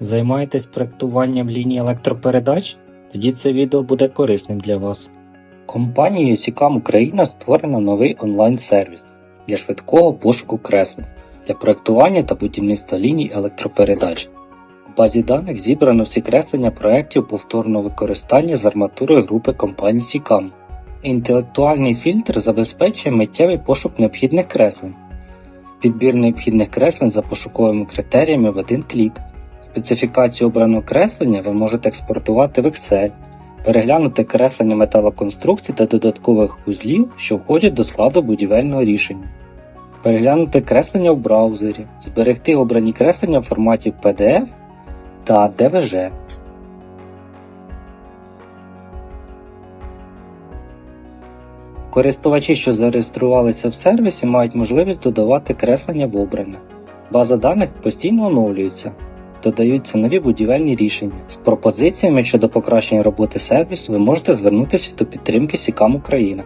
Займаєтесь проектуванням ліній електропередач? Тоді це відео буде корисним для вас. Компанією Сікам Україна створено новий онлайн-сервіс для швидкого пошуку креслень для проектування та будівництва ліній електропередач. У базі даних зібрано всі креслення проєктів повторного використання з арматури групи компанії Сікам. Інтелектуальний фільтр забезпечує миттєвий пошук необхідних креслень. Підбір необхідних креслень за пошуковими критеріями в один клік. Специфікацію обраного креслення ви можете експортувати в Excel, переглянути креслення металоконструкцій та додаткових вузлів, що входять до складу будівельного рішення, переглянути креслення в браузері, зберегти обрані креслення в форматі PDF та DVG. Користувачі, що зареєструвалися в сервісі, мають можливість додавати креслення в обране. База даних постійно оновлюється, додаються нові будівельні рішення. З пропозиціями щодо покращення роботи сервісу ви можете звернутися до підтримки Сікам Україна.